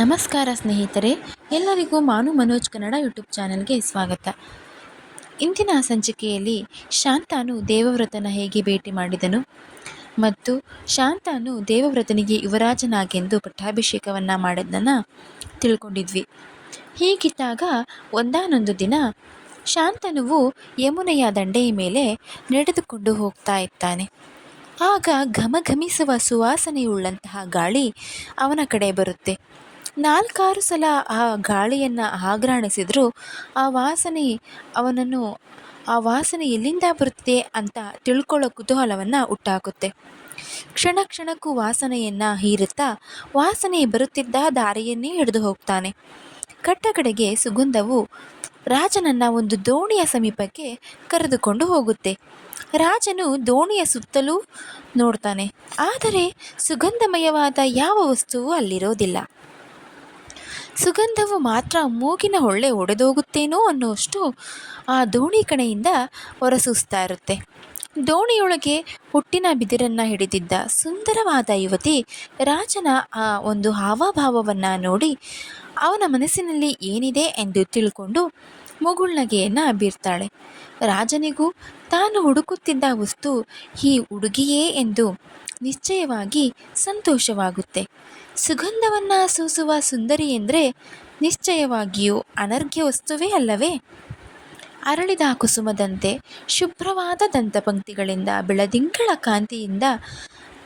ನಮಸ್ಕಾರ ಸ್ನೇಹಿತರೆ, ಎಲ್ಲರಿಗೂ ಮಾನು ಮನೋಜ್ ಕನ್ನಡ ಯೂಟ್ಯೂಬ್ ಚಾನಲ್ಗೆ ಸ್ವಾಗತ. ಇಂದಿನ ಸಂಚಿಕೆಯಲ್ಲಿ ಶಾಂತಾನು ದೇವವ್ರತನ ಹೇಗೆ ಭೇಟಿ ಮಾಡಿದನು ಮತ್ತು ಶಾಂತಾನು ದೇವವ್ರತನಿಗೆ ಯುವರಾಜನಾಗೆಂದು ಪಟ್ಟಾಭಿಷೇಕವನ್ನು ಮಾಡಿದ್ದನ್ನು ತಿಳ್ಕೊಂಡಿದ್ವಿ. ಹೀಗಿದ್ದಾಗ ಒಂದಾನೊಂದು ದಿನ ಶಾಂತನುವು ಯಮುನೆಯ ದಂಡೆಯ ಮೇಲೆ ನಡೆದುಕೊಂಡು ಹೋಗ್ತಾ ಇರ್ತಾನೆ. ಆಗ ಘಮಘಮಿಸುವ ಸುವಾಸನೆಯುಳ್ಳಂತಹ ಗಾಳಿ ಅವನ ಕಡೆ ಬರುತ್ತೆ. ನಾಲ್ಕಾರು ಸಲ ಆ ಗಾಳಿಯನ್ನು ಆಘ್ರಾಣಿಸಿದರೂ. ಆ ವಾಸನೆ ಅವನನ್ನು, ಆ ವಾಸನೆ ಎಲ್ಲಿಂದ ಬರುತ್ತೆ ಅಂತ ತಿಳ್ಕೊಳ್ಳೋ ಕುತೂಹಲವನ್ನು ಹುಟ್ಟಾಕುತ್ತೆ. ಕ್ಷಣ ಕ್ಷಣಕ್ಕೂ ವಾಸನೆಯನ್ನು ಹೀರುತ್ತಾ, ವಾಸನೆ ಬರುತ್ತಿದ್ದ ದಾರಿಯನ್ನೇ ಹಿಡಿದು ಹೋಗ್ತಾನೆ. ಕಟ್ಟಕಡೆಗೆ ಸುಗಂಧವು ರಾಜನನ್ನ ಒಂದು ದೋಣಿಯ ಸಮೀಪಕ್ಕೆ ಕರೆದುಕೊಂಡು ಹೋಗುತ್ತೆ. ರಾಜನು ದೋಣಿಯ ಸುತ್ತಲೂ ನೋಡ್ತಾನೆ. ಆದರೆ ಸುಗಂಧಮಯವಾದ ಯಾವ ವಸ್ತುವು ಅಲ್ಲಿರೋದಿಲ್ಲ. ಸುಗಂಧವು ಮಾತ್ರ ಮೂಗಿನ ಹೊಳ್ಳೆ ಒಡೆದೋಗುತ್ತೇನೋ ಅನ್ನುವಷ್ಟು ಆ ದೋಣಿ ಕಣೆಯಿಂದ ಹೊರಸೂಸ್ತಾ ಇರುತ್ತೆ. ದೋಣಿಯೊಳಗೆ ಹುಟ್ಟಿನ ಬಿದಿರನ್ನು ಹಿಡಿದಿದ್ದ ಸುಂದರವಾದ ಯುವತಿ ರಾಜನ ಆ ಒಂದು ಹಾವಭಾವವನ್ನು ನೋಡಿ ಅವನ ಮನಸ್ಸಿನಲ್ಲಿ ಏನಿದೆ ಎಂದು ತಿಳ್ಕೊಂಡು ಮುಗುಳ್ನಗೆಯನ್ನು ಬೀರ್ತಾಳೆ. ರಾಜನಿಗೂ ತಾನು ಹುಡುಕುತ್ತಿದ್ದ ವಸ್ತು ಈ ಹುಡುಗಿಯೇ ಎಂದು ನಿಶ್ಚಯವಾಗಿ ಸಂತೋಷವಾಗುತ್ತೆ. ಸುಗಂಧವನ್ನು ಸೂಸುವ ಸುಂದರಿ ಎಂದರೆ ನಿಶ್ಚಯವಾಗಿಯೂ ಅನರ್ಘ್ಯ ವಸ್ತುವೇ ಅಲ್ಲವೇ? ಅರಳಿದ ಕುಸುಮದಂತೆ ಶುಭ್ರವಾದ ದಂತಪಂಕ್ತಿಗಳಿಂದ ಬೆಳದಿಂಗಳ ಕಾಂತಿಯಿಂದ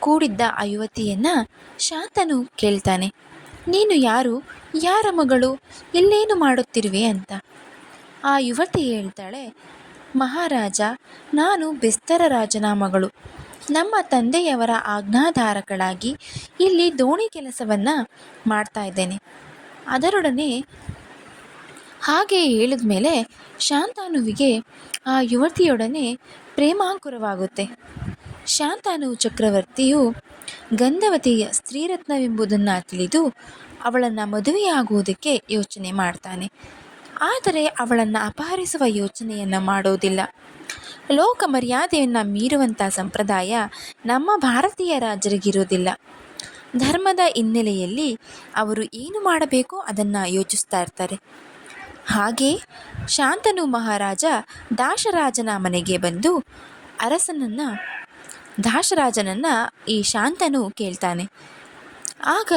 ಕೂಡಿದ್ದ ಆ ಯುವತಿಯನ್ನು ಶಾಂತನು ಕೇಳ್ತಾನೆ, ನೀನು ಯಾರು? ಯಾರ ಮಗಳು? ಇಲ್ಲೇನು ಮಾಡುತ್ತಿರುವೆ? ಅಂತ. ಆ ಯುವತಿ ಹೇಳ್ತಾಳೆ ಮಹಾರಾಜ, ನಾನು ಬೆಸ್ತರ ರಾಜನ ಮಗಳು ನಮ್ಮ ತಂದೆಯವರ ಆಜ್ಞಾಧಾರಕಳಾಗಿ ಇಲ್ಲಿ ದೋಣಿ ಕೆಲಸವನ್ನು ಮಾಡ್ತಾ ಇದ್ದೇನೆ. ಅದರೊಡನೆ ಹಾಗೆ ಹೇಳಿದ ಮೇಲೆ ಶಾಂತಾನುವಿಗೆ ಆ ಯುವತಿಯೊಡನೆ ಪ್ರೇಮಾಂಕುರವಾಗುತ್ತೆ. ಶಾಂತಾನು ಚಕ್ರವರ್ತಿಯು ಗಂಧವತಿಯ ಸ್ತ್ರೀರತ್ನವೆಂಬುದನ್ನು ತಿಳಿದು ಅವಳನ್ನು ಮದುವೆಯಾಗುವುದಕ್ಕೆ ಯೋಚನೆ ಮಾಡ್ತಾನೆ. ಆದರೆ ಅವಳನ್ನು ಅಪಹರಿಸುವ ಯೋಚನೆಯನ್ನು ಮಾಡೋದಿಲ್ಲ. ಲೋಕ ಮರ್ಯಾದೆಯನ್ನು ಮೀರುವಂಥ ಸಂಪ್ರದಾಯ ನಮ್ಮ ಭಾರತೀಯ ರಾಜರಿಗಿರುವುದಿಲ್ಲ. ಧರ್ಮದ ಹಿನ್ನೆಲೆಯಲ್ಲಿ ಅವರು ಏನು ಮಾಡಬೇಕೋ ಅದನ್ನು ಯೋಚಿಸ್ತಾ ಇರ್ತಾರೆ. ಹಾಗೆ ಶಾಂತನು ಮಹಾರಾಜ ದಾಶರಾಜನ ಮನೆಗೆ ಬಂದು ಅರಸನನ್ನು, ದಾಶರಾಜನನ್ನು ಈ ಶಾಂತನು ಕೇಳ್ತಾನೆ. ಆಗ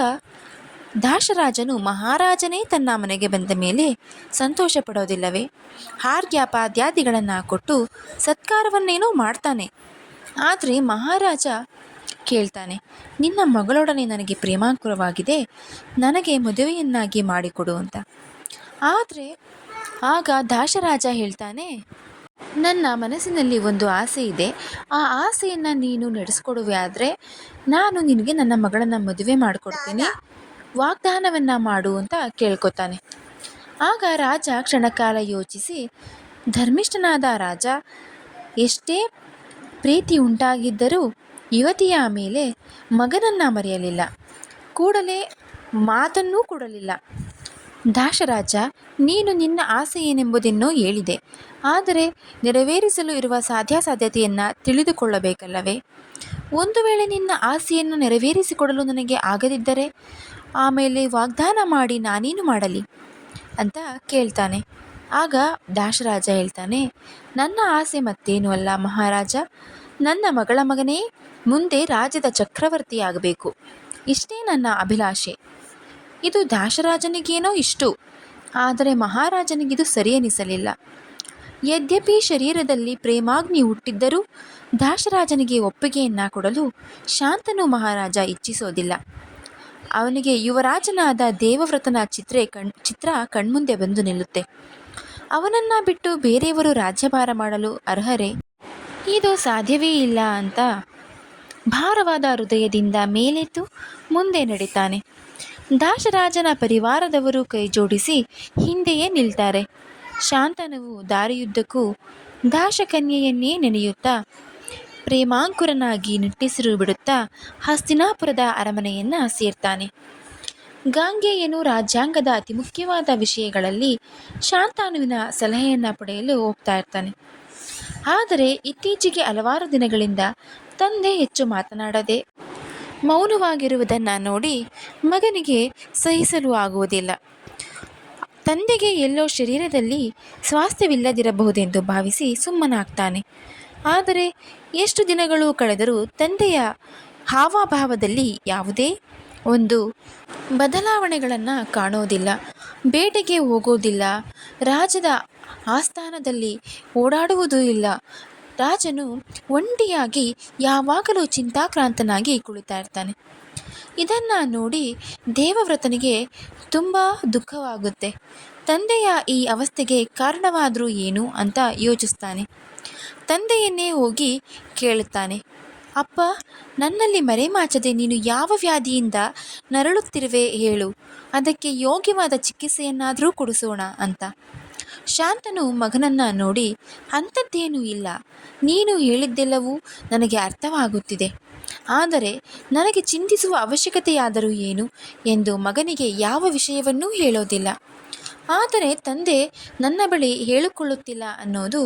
ದಾಶರಾಜನು ಮಹಾರಾಜನೇ ತನ್ನ ಮನೆಗೆ ಬಂದ ಮೇಲೆ ಸಂತೋಷ ಪಡೋದಿಲ್ಲವೇ ಹಾರ್ಗ್ಯಾಪಾದ್ಯಾದಿಗಳನ್ನು ಕೊಟ್ಟು ಸತ್ಕಾರವನ್ನೇನೋ ಮಾಡ್ತಾನೆ. ಆದರೆ ಮಹಾರಾಜ ಕೇಳ್ತಾನೆ, ನಿನ್ನ ಮಗಳೊಡನೆ ನನಗೆ ಪ್ರೇಮಾಂಕುರವಾಗಿದೆ, ನನಗೆ ಮದುವೆಯನ್ನಾಗಿ ಮಾಡಿಕೊಡು ಅಂತ. ಆದರೆ ಆಗ ದಾಶರಾಜ ಹೇಳ್ತಾನೆ, ನನ್ನ ಮನಸ್ಸಿನಲ್ಲಿ ಒಂದು ಆಸೆ ಇದೆ. ಆ ಆಸೆಯನ್ನು ನೀನು ನಡೆಸ್ಕೊಡುವೆ ಆದರೆ ನಾನು ನಿನಗೆ ನನ್ನ ಮಗಳನ್ನು ಮದುವೆ ಮಾಡಿಕೊಡ್ತೀನಿ. ವಾಗ್ದಾನವನ್ನು ಮಾಡು ಅಂತ ಕೇಳ್ಕೊತಾನೆ. ಆಗ ರಾಜ ಕ್ಷಣಕಾಲ ಯೋಚಿಸಿ, ಧರ್ಮಿಷ್ಠನಾದ ರಾಜ, ಎಷ್ಟೇ ಪ್ರೀತಿ ಉಂಟಾಗಿದ್ದರೂ ಯುವತಿಯ ಮೇಲೆ ಮಗನನ್ನು ಮರೆಯಲಿಲ್ಲ. ಕೂಡಲೇ ಮಾತನ್ನೂ ಕೊಡಲಿಲ್ಲ. ದಾಶರಾಜ, ನೀನು ನಿನ್ನ ಆಸೆ ಏನೆಂಬುದನ್ನು ಹೇಳಿದೆ. ಆದರೆ ನೆರವೇರಿಸಲು ಇರುವ ಸಾಧ್ಯಾಸಾಧ್ಯತೆಯನ್ನು ತಿಳಿದುಕೊಳ್ಳಬೇಕಲ್ಲವೇ? ಒಂದು ವೇಳೆ ನಿನ್ನ ಆಸೆಯನ್ನು ನೆರವೇರಿಸಿಕೊಡಲು ನನಗೆ ಆಗದಿದ್ದರೆ ಆಮೇಲೆ ವಾಗ್ದಾನ ಮಾಡಿ ನಾನೇನು ಮಾಡಲಿ? ಅಂತ ಕೇಳ್ತಾನೆ. ಆಗ ದಾಶರಾಜ ಹೇಳ್ತಾನೆ, ನನ್ನ ಆಸೆ ಮತ್ತೇನು ಅಲ್ಲ ಮಹಾರಾಜ? ನನ್ನ ಮಗಳ ಮಗನೇ ಮುಂದೆ ರಾಜ್ಯದ ಚಕ್ರವರ್ತಿಯಾಗಬೇಕು ಇಷ್ಟೇ ನನ್ನ ಅಭಿಲಾಷೆ. ಇದು ದಾಶರಾಜನಿಗೇನೋ ಇಷ್ಟು. ಆದರೆ ಮಹಾರಾಜನಿಗಿದು ಸರಿ ಅನಿಸಲಿಲ್ಲ. ಯದ್ಯಪಿ ಶರೀರದಲ್ಲಿ ಪ್ರೇಮಾಗ್ನಿ ಹುಟ್ಟಿದ್ದರೂ ದಾಶರಾಜನಿಗೆ ಒಪ್ಪಿಗೆಯನ್ನ ಕೊಡಲು ಶಾಂತನು ಮಹಾರಾಜ ಇಚ್ಛಿಸೋದಿಲ್ಲ. ಅವನಿಗೆ ಯುವರಾಜನಾದ ದೇವವ್ರತನ ಚಿತ್ರೆ ಕಣ್, ಚಿತ್ರ ಕಣ್ಮುಂದೆ ಬಂದು ನಿಲ್ಲುತ್ತೆ. ಅವನನ್ನು ಬಿಟ್ಟು ಬೇರೆಯವರು ರಾಜ್ಯಭಾರ ಮಾಡಲು ಅರ್ಹರೇ? ಇದು ಸಾಧ್ಯವೇ ಇಲ್ಲ ಅಂತ ಭಾರವಾದ ಹೃದಯದಿಂದ ಮೇಲೆದ್ದು ಮುಂದೆ ನಡೀತಾನೆ. ದಾಶರಾಜನ ಪರಿವಾರದವರು ಕೈ ಜೋಡಿಸಿ ಹಿಂದೆಯೇ ನಿಲ್ತಾರೆ. ಶಾಂತನವು ದಾರಿಯುದ್ದಕ್ಕೂ ದಾಶಕನ್ಯೆಯನ್ನೇ ನೆನೆಯುತ್ತಾ ಪ್ರೇಮಾಂಕುರನಾಗಿ ನಿಟ್ಟಿಸಿರು ಬಿಡುತ್ತಾ ಹಸ್ತಿನಾಪುರದ ಅರಮನೆಯನ್ನು ಸೇರ್ತಾನೆ. ಗಾಂಗೆಯನು ರಾಜ್ಯಾಂಗದ ಅತಿ ಮುಖ್ಯವಾದ ವಿಷಯಗಳಲ್ಲಿ ಶಾಂತಾನುವಿನ ಸಲಹೆಯನ್ನು ಪಡೆಯಲು ಹೋಗ್ತಾ ಇರ್ತಾನೆ. ಆದರೆ ಇತ್ತೀಚೆಗೆ ಹಲವಾರು ದಿನಗಳಿಂದ ತಂದೆ ಹೆಚ್ಚು ಮಾತನಾಡದೆ ಮೌನವಾಗಿರುವುದನ್ನು ನೋಡಿ ಮಗನಿಗೆ ಸಹಿಸಲು ಆಗುವುದಿಲ್ಲ. ತಂದೆಗೆ ಎಲ್ಲೋ ಶರೀರದಲ್ಲಿ ಸ್ವಾಸ್ಥ್ಯವಿಲ್ಲದಿರಬಹುದೆಂದು ಭಾವಿಸಿ ಸುಮ್ಮನಾಗ್ತಾನೆ. ಆದರೆ ಎಷ್ಟು ದಿನಗಳು ಕಳೆದರೂ ತಂದೆಯ ಹಾವಭಾವದಲ್ಲಿ ಯಾವುದೇ ಒಂದು ಬದಲಾವಣೆಗಳನ್ನು ಕಾಣೋದಿಲ್ಲ. ಬೇಟೆಗೆ ಹೋಗೋದಿಲ್ಲ. ರಾಜದ ಆಸ್ಥಾನದಲ್ಲಿ ಓಡಾಡುವುದೂ ಇಲ್ಲ. ರಾಜನು ಒಂಟಿಯಾಗಿ ಯಾವಾಗಲೂ ಚಿಂತಾಕ್ರಾಂತನಾಗಿ ಕುಳಿತಾ ಇರ್ತಾನೆ. ಇದನ್ನು ನೋಡಿ ದೇವವ್ರತನಿಗೆ ತುಂಬ ದುಃಖವಾಗುತ್ತೆ. ತಂದೆಯ ಈ ಅವಸ್ಥೆಗೆ ಕಾರಣವಾದರೂ ಏನು ಅಂತ ಯೋಚಿಸ್ತಾನೆ. ತಂದೆಯನ್ನೇ ಹೋಗಿ ಕೇಳುತ್ತಾನೆ, ಅಪ್ಪ, ನನ್ನಲ್ಲಿ ಮರೆಮಾಚದೆ ನೀನು ಯಾವ ವ್ಯಾಧಿಯಿಂದ ನರಳುತ್ತಿರುವೆ ಹೇಳು. ಅದಕ್ಕೆ ಯೋಗ್ಯವಾದ ಚಿಕಿತ್ಸೆಯನ್ನಾದರೂ ಕೊಡಿಸೋಣ ಅಂತ. ಶಾಂತನು ಮಗನನ್ನು ನೋಡಿ, ಅಂಥದ್ದೇನೂ ಇಲ್ಲ. ನೀನು ಹೇಳಿದ್ದೆಲ್ಲವೂ ನನಗೆ ಅರ್ಥವಾಗುತ್ತಿದೆ. ಆದರೆ ನನಗೆ ಚಿಂತಿಸುವ ಅವಶ್ಯಕತೆಯಾದರೂ ಏನು ಎಂದು ಮಗನಿಗೆ ಯಾವ ವಿಷಯವನ್ನೂ ಹೇಳೋದಿಲ್ಲ. ಆದರೆ ತಂದೆ ನನ್ನ ಬಳಿ ಹೇಳಿಕೊಳ್ಳುತ್ತಿಲ್ಲ ಅನ್ನೋದು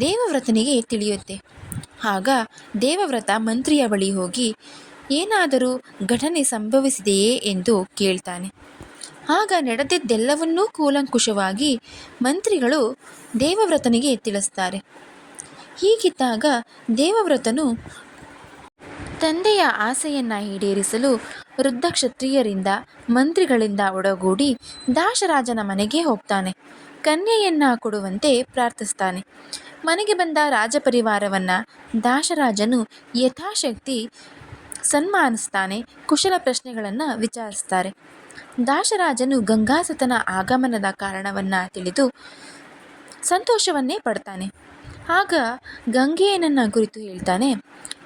ದೇವವ್ರತನಿಗೆ ತಿಳಿಯುತ್ತೆ. ಆಗ ದೇವವ್ರತ ಮಂತ್ರಿಯ ಬಳಿ ಹೋಗಿ, ಏನಾದರೂ ಘಟನೆ ಸಂಭವಿಸಿದೆಯೇ ಎಂದು ಕೇಳ್ತಾನೆ. ಆಗ ನಡೆದಿದ್ದೆಲ್ಲವನ್ನೂ ಕೂಲಂಕುಷವಾಗಿ ಮಂತ್ರಿಗಳು ದೇವವ್ರತನಿಗೆ ತಿಳಿಸ್ತಾರೆ. ಹೀಗಿದ್ದಾಗ ದೇವವ್ರತನು ತಂದೆಯ ಆಸೆಯನ್ನು ಈಡೇರಿಸಲು ವೃದ್ಧ ಕ್ಷತ್ರಿಯರಿಂದ ಮಂತ್ರಿಗಳಿಂದ ಒಡಗೂಡಿ ದಾಶರಾಜನ ಮನೆಗೆ ಹೋಗ್ತಾನೆ. ಕನ್ಯೆಯನ್ನ ಕೊಡುವಂತೆ ಪ್ರಾರ್ಥಿಸ್ತಾನೆ. ಮನೆಗೆ ಬಂದ ರಾಜಪರಿವಾರವನ್ನು ದಾಶರಾಜನು ಯಥಾಶಕ್ತಿ ಸನ್ಮಾನಿಸ್ತಾನೆ, ಕುಶಲ ಪ್ರಶ್ನೆಗಳನ್ನು ವಿಚಾರಿಸ್ತಾರೆ. ದಾಶರಾಜನು ಗಂಗಾಸತನ ಆಗಮನದ ಕಾರಣವನ್ನು ತಿಳಿದು ಸಂತೋಷವನ್ನೇ ಪಡ್ತಾನೆ. ಆಗ ಗಂಗೆಯನನ್ನ ಕುರಿತು ಹೇಳ್ತಾನೆ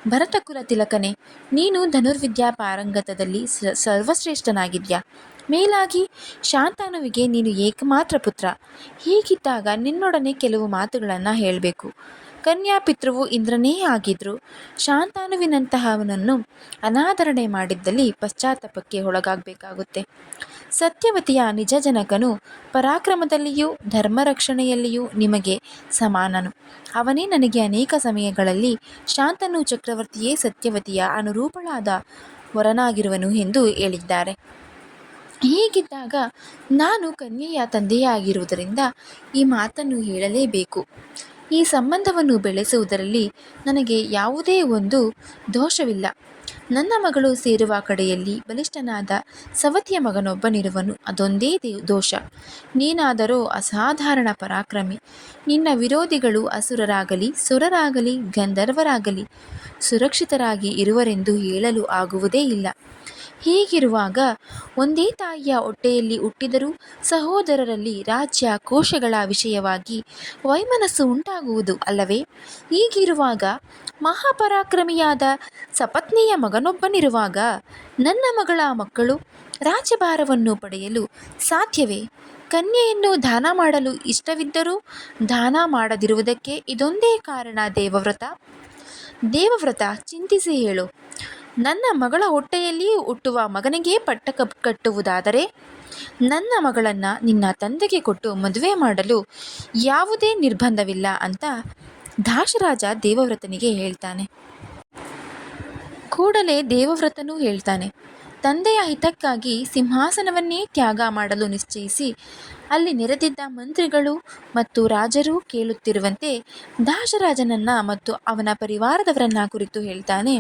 ಭರತಕುಲ ತಿಲಕನೆ, ನೀನು ಧನುರ್ವಿದ್ಯಾ ಪಾರಂಗತದಲ್ಲಿ ಸರ್ವಶ್ರೇಷ್ಠನಾಗಿದ್ಯಾ? ಮೇಲಾಗಿ ಶಾಂತಾನುವಿಗೆ ನೀನು ಏಕಮಾತ್ರ ಪುತ್ರ. ಹೀಗಿದ್ದಾಗ ನಿನ್ನೊಡನೆ ಕೆಲವು ಮಾತುಗಳನ್ನು ಹೇಳಬೇಕು. ಕನ್ಯಾಪಿತೃವು ಇಂದ್ರನೇ ಆಗಿದ್ರು. ಶಾಂತಾನುವಿನಂತಹವನನ್ನು ಅನಾದರಣೆ ಮಾಡಿದ್ದಲ್ಲಿ ಪಶ್ಚಾತ್ತಾಪಕ್ಕೆ ಒಳಗಾಗಬೇಕಾಗುತ್ತೆ. ಸತ್ಯವತಿಯ ನಿಜ ಜನಕನು ಪರಾಕ್ರಮದಲ್ಲಿಯೂ ಧರ್ಮರಕ್ಷಣೆಯಲ್ಲಿಯೂ ನಿಮಗೆ ಸಮಾನನು. ಅವನೇ ನನಗೆ ಅನೇಕ ಸಮಯಗಳಲ್ಲಿ ಶಾಂತನು ಚಕ್ರವರ್ತಿಯೇ ಸತ್ಯವತಿಯ ಅನುರೂಪಳಾದ ವರನಾಗಿರುವನು ಎಂದು ಹೇಳಿದ್ದಾರೆ. ಹೀಗಿದ್ದಾಗ ನಾನು ಕನ್ಯೆಯ ತಂದೆಯಾಗಿರುವುದರಿಂದ ಈ ಮಾತನ್ನು ಹೇಳಲೇಬೇಕು. ಈ ಸಂಬಂಧವನ್ನು ಬೆಳೆಸುವುದರಲ್ಲಿ ನನಗೆ ಯಾವುದೇ ಒಂದು ದೋಷವಿಲ್ಲ. ನನ್ನ ಮಗಳು ಸೇರುವ ಕಡೆಯಲ್ಲಿ ಬಲಿಷ್ಠನಾದ ಸವತಿಯ ಮಗನೊಬ್ಬನಿರುವನು, ಅದೊಂದೇ ದೋಷ. ನೀನಾದರೂ ಅಸಾಧಾರಣ ಪರಾಕ್ರಮಿ. ನಿನ್ನ ವಿರೋಧಿಗಳು ಅಸುರರಾಗಲಿ, ಸುರರಾಗಲಿ, ಗಂಧರ್ವರಾಗಲಿ, ಸುರಕ್ಷಿತರಾಗಿ ಇರುವರೆಂದು ಹೇಳಲು ಆಗುವುದೇ ಇಲ್ಲ. ಹೀಗಿರುವಾಗ ಒಂದೇ ತಾಯಿಯ ಹೊಟ್ಟೆಯಲ್ಲಿ ಹುಟ್ಟಿದರೂ ಸಹೋದರರಲ್ಲಿ ರಾಜ್ಯ ಕೋಶಗಳ ವಿಷಯವಾಗಿ ವೈಮನಸ್ಸು ಉಂಟಾಗುವುದು ಅಲ್ಲವೇ? ಹೀಗಿರುವಾಗ ಮಹಾಪರಾಕ್ರಮಿಯಾದ ಸಪತ್ನಿಯ ಮಗನೊಬ್ಬನಿರುವಾಗ ನನ್ನ ಮಗಳ ಮಕ್ಕಳು ರಾಜ್ಯಭಾರವನ್ನು ಪಡೆಯಲು ಸಾಧ್ಯವೇ? ಕನ್ಯೆಯನ್ನು ದಾನ ಮಾಡಲು ಇಷ್ಟವಿದ್ದರೂ ದಾನ ಮಾಡದಿರುವುದಕ್ಕೆ ಇದೊಂದೇ ಕಾರಣ ದೇವವ್ರತ? ದೇವವ್ರತ, ಚಿಂತಿಸಿ ಹೇಳು. ನನ್ನ ಮಗಳ ಹೊಟ್ಟೆಯಲ್ಲಿ ಹುಟ್ಟುವ ಮಗನಿಗೆ ಪಟ್ಟ ಕಟ್ಟುವುದಾದರೆ ನನ್ನ ಮಗಳನ್ನು ನಿನ್ನ ತಂದೆಗೆ ಕೊಟ್ಟು ಮದುವೆ ಮಾಡಲು ಯಾವುದೇ ನಿರ್ಬಂಧವಿಲ್ಲ ಅಂತ ದಾಶರಾಜ ದೇವವ್ರತನಿಗೆ ಹೇಳ್ತಾನೆ. ಕೂಡಲೇ ದೇವವ್ರತನೂ ಹೇಳ್ತಾನೆ, ತಂದೆಯ ಹಿತಕ್ಕಾಗಿ ಸಿಂಹಾಸನವನ್ನೇ ತ್ಯಾಗ ಮಾಡಲು ನಿಶ್ಚಯಿಸಿ, ಅಲ್ಲಿ ನೆರೆದಿದ್ದ ಮಂತ್ರಿಗಳು ಮತ್ತು ರಾಜರು ಕೇಳುತ್ತಿರುವಂತೆ ದಾಶರಾಜನನ್ನ ಮತ್ತು ಅವನ ಪರಿವಾರದವರನ್ನ ಕುರಿತು ಹೇಳ್ತಾನೆ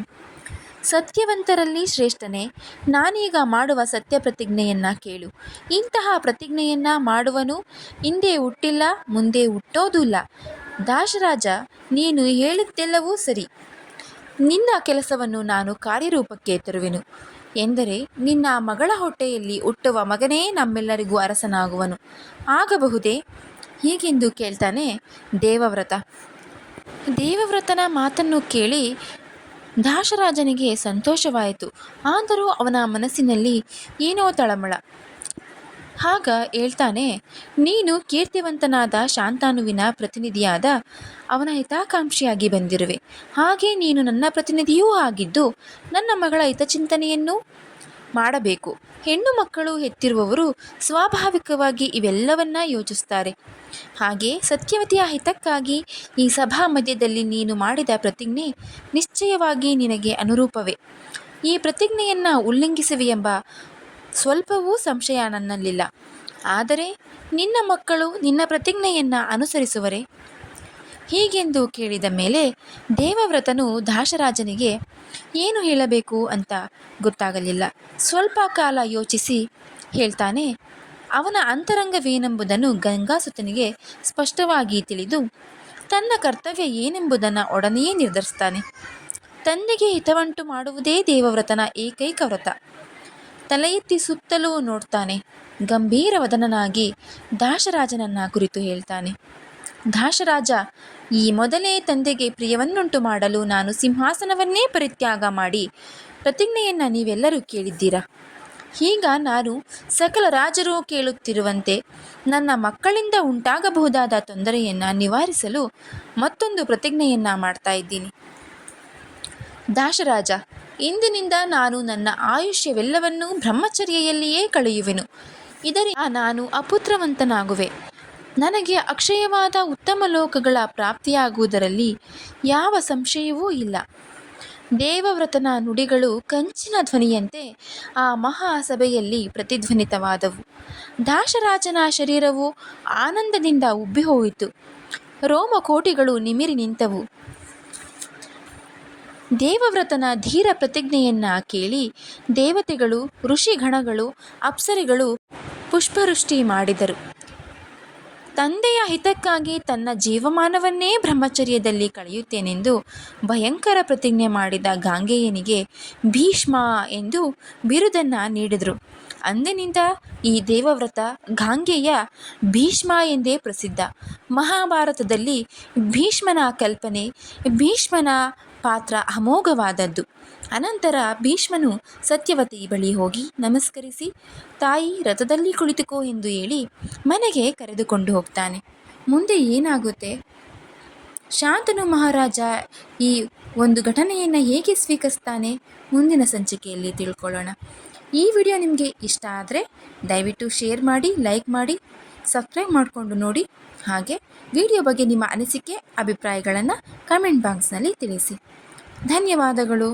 ಸತ್ಯವಂತರಲ್ಲಿ ಶ್ರೇಷ್ಠನೇ. ನಾನೀಗ ಮಾಡುವ ಸತ್ಯ ಪ್ರತಿಜ್ಞೆಯನ್ನು ಕೇಳು. ಇಂತಹ ಪ್ರತಿಜ್ಞೆಯನ್ನು ಮಾಡುವನು ಹಿಂದೆ ಹುಟ್ಟಿಲ್ಲ, ಮುಂದೆ ಹುಟ್ಟೋದೂ ಇಲ್ಲ ದಾಶರಾಜ, ನೀನು ಹೇಳಿದ್ದೆಲ್ಲವೂ ಸರಿ. ನಿನ್ನ ಕೆಲಸವನ್ನು ನಾನು ಕಾರ್ಯರೂಪಕ್ಕೆ ತರುವೆನು. ಎಂದರೆ, ನಿನ್ನ ಮಗಳ ಹೊಟ್ಟೆಯಲ್ಲಿ ಹುಟ್ಟುವ ಮಗನೇ ನಮ್ಮೆಲ್ಲರಿಗೂ ಅರಸನಾಗುವನು. ಆಗಬಹುದೇ? ಹೀಗೆಂದು ಕೇಳ್ತಾನೆ ದೇವವ್ರತ. ದೇವವ್ರತನ ಮಾತನ್ನು ಕೇಳಿ ದಾಶರಾಜನಿಗೆ ಸಂತೋಷವಾಯಿತು. ಆದರೂ ಅವನ ಮನಸ್ಸಿನಲ್ಲಿ ಏನೋ ತಳಮಳ. ಆಗ ಹೇಳ್ತಾನೆ, ನೀನು ಕೀರ್ತಿವಂತನಾದ ಶಾಂತಾನುವಿನ ಪ್ರತಿನಿಧಿಯಾದ ಅವನ ಹಿತಾಕಾಂಕ್ಷಿಯಾಗಿ ಬಂದಿರುವೆ. ಹಾಗೆ ನೀನು ನನ್ನ ಪ್ರತಿನಿಧಿಯೂ ಆಗಿದ್ದು, ನನ್ನ ಮಗಳ ಹಿತಚಿಂತನೆಯನ್ನು ಮಾಡಬೇಕು. ಹೆಣ್ಣು ಮಕ್ಕಳು ಹೆತ್ತಿರುವವರು ಸ್ವಾಭಾವಿಕವಾಗಿ ಇವೆಲ್ಲವನ್ನ ಯೋಚಿಸ್ತಾರೆ. ಹಾಗೆ ಸತ್ಯವತಿಯ ಹಿತಕ್ಕಾಗಿ ಈ ಸಭಾ ಮಧ್ಯದಲ್ಲಿ ನೀನು ಮಾಡಿದ ಪ್ರತಿಜ್ಞೆ ನಿಶ್ಚಯವಾಗಿ ನಿನಗೆ ಅನುರೂಪವೇ. ಈ ಪ್ರತಿಜ್ಞೆಯನ್ನು ಉಲ್ಲಂಘಿಸುವೆಯೆಂಬ ಸ್ವಲ್ಪವೂ ಸಂಶಯ ನನ್ನಲ್ಲಿಲ್ಲ. ಆದರೆ ನಿನ್ನ ಮಕ್ಕಳು ನಿನ್ನ ಪ್ರತಿಜ್ಞೆಯನ್ನು ಅನುಸರಿಸುವರೆ. ಹೀಗೆಂದು ಕೇಳಿದ ಮೇಲೆ ದೇವವ್ರತನು ದಾಶರಾಜನಿಗೆ, ಏನು ಹೇಳಬೇಕು ಅಂತ ಗೊತ್ತಾಗಲಿಲ್ಲ. ಸ್ವಲ್ಪ ಕಾಲ ಯೋಚಿಸಿ, ಹೇಳ್ತಾನೆ. ಅವನ ಅಂತರಂಗವೇನೆಂಬುದನ್ನು ಗಂಗಾಸುತನಿಗೆ ಸ್ಪಷ್ಟವಾಗಿ ತಿಳಿದು, ತನ್ನ ಕರ್ತವ್ಯ ಏನೆಂಬುದನ್ನು ಒಡನೆಯೇ ನಿರ್ಧರಿಸ್ತಾನೆ. ತಂದೆಗೆ ಹಿತವಂಟು ಮಾಡುವುದೇ ದೇವವ್ರತನ ಏಕೈಕ ವ್ರತ. ತಲೆ ಎತ್ತಿ ಸುತ್ತಲೂ ನೋಡ್ತಾನೆ. ಗಂಭೀರವದನನಾಗಿ ದಾಶರಾಜನನ್ನ ಕುರಿತು ಹೇಳ್ತಾನೆ. ದಾಸರಾಜ ಈ ಮೊದಲೇ ತಂದೆಗೆ ಪ್ರಿಯವನ್ನುಂಟು ಮಾಡಲು ನಾನು ಸಿಂಹಾಸನವನ್ನೇ ಪರಿತ್ಯಾಗ ಮಾಡಿ ಪ್ರತಿಜ್ಞೆಯನ್ನು ನೀವೆಲ್ಲರೂ ಕೇಳಿದ್ದೀರಾ. ಈಗ ನಾನು ಸಕಲ ರಾಜರು ಕೇಳುತ್ತಿರುವಂತೆ ನನ್ನ ಮಕ್ಕಳಿಂದ ಉಂಟಾಗಬಹುದಾದ ತೊಂದರೆಯನ್ನು ನಿವಾರಿಸಲು ಮತ್ತೊಂದು ಪ್ರತಿಜ್ಞೆಯನ್ನು ಮಾಡ್ತಾ ಇದ್ದೀನಿ. ದಾಶರಾಜ, ಇಂದಿನಿಂದ ನಾನು ನನ್ನ ಆಯುಷ್ಯವೆಲ್ಲವನ್ನೂ ಬ್ರಹ್ಮಚರ್ಯೆಯಲ್ಲಿಯೇ ಕಳೆಯುವೆನು. ಇದರಿಂದ ನಾನು ಅಪುತ್ರವಂತನಾಗುವೆ. ನನಗೆ ಅಕ್ಷಯವಾದ ಉತ್ತಮ ಲೋಕಗಳ ಪ್ರಾಪ್ತಿಯಾಗುವುದರಲ್ಲಿ ಯಾವ ಸಂಶಯವೂ ಇಲ್ಲ. ದೇವವ್ರತನ ನುಡಿಗಳು ಕಂಚಿನ ಧ್ವನಿಯಂತೆ ಆ ಮಹಾಸಭೆಯಲ್ಲಿ ಪ್ರತಿಧ್ವನಿತವಾದವು. ದಾಶರಾಜನ ಶರೀರವು ಆನಂದದಿಂದ ಉಬ್ಬಿಹೋಯಿತು. ರೋಮಕೋಟಿಗಳು ನಿಮಿರಿ ನಿಂತವು. ದೇವವ್ರತನ ಧೀರ ಪ್ರತಿಜ್ಞೆಯನ್ನ ಕೇಳಿ ದೇವತೆಗಳು ಋಷಿಗಣಗಳು ಅಪ್ಸರಿಗಳು ಪುಷ್ಪವೃಷ್ಟಿ ಮಾಡಿದರು. ತಂದೆಯ ಹಿತಕ್ಕಾಗಿ ತನ್ನ ಜೀವಮಾನವನ್ನೇ ಬ್ರಹ್ಮಚರ್ಯದಲ್ಲಿ ಕಳೆಯುತ್ತೇನೆಂದು ಭಯಂಕರ ಪ್ರತಿಜ್ಞೆ ಮಾಡಿದ ಗಾಂಗೆಯನಿಗೆ ಭೀಷ್ಮ ಎಂದು ಬಿರುದನ್ನು ನೀಡಿದರು. ಅಂದಿನಿಂದ ಈ ದೇವವ್ರತ ಗಾಂಗೆಯ ಭೀಷ್ಮ ಎಂದೇ ಪ್ರಸಿದ್ಧ. ಮಹಾಭಾರತದಲ್ಲಿ ಭೀಷ್ಮನ ಕಲ್ಪನೆ, ಭೀಷ್ಮನ ಪಾತ್ರ ಅಮೋಘವಾದದ್ದು. ಅನಂತರ ಭೀಷ್ಮನು ಸತ್ಯವತಿ ಬಳಿ ಹೋಗಿ ನಮಸ್ಕರಿಸಿ, ತಾಯಿ ರಥದಲ್ಲಿ ಕುಳಿತುಕೋ ಎಂದು ಹೇಳಿ ಮನೆಗೆ ಕರೆದುಕೊಂಡು ಹೋಗ್ತಾನೆ. ಮುಂದೆ ಏನಾಗುತ್ತೆ? ಶಾಂತನು ಮಹಾರಾಜ ಈ ಒಂದು ಘಟನೆಯನ್ನು ಹೇಗೆ ಸ್ವೀಕರಿಸ್ತಾನೆ? ಮುಂದಿನ ಸಂಚಿಕೆಯಲ್ಲಿ ತಿಳ್ಕೊಳ್ಳೋಣ. ಈ ವಿಡಿಯೋ ನಿಮಗೆ ಇಷ್ಟ ಆದರೆ ದಯವಿಟ್ಟು ಶೇರ್ ಮಾಡಿ, ಲೈಕ್ ಮಾಡಿ ಸಬ್ಸ್ಕ್ರೈಬ್ ಮಾಡಿಕೊಂಡು ನೋಡಿ. ಹಾಗೆ ವಿಡಿಯೋ ಬಗ್ಗೆ ನಿಮ್ಮ ಅನಿಸಿಕೆ ಅಭಿಪ್ರಾಯಗಳನ್ನು ಕಮೆಂಟ್ ಬಾಕ್ಸ್ನಲ್ಲಿ ತಿಳಿಸಿ. ಧನ್ಯವಾದಗಳು.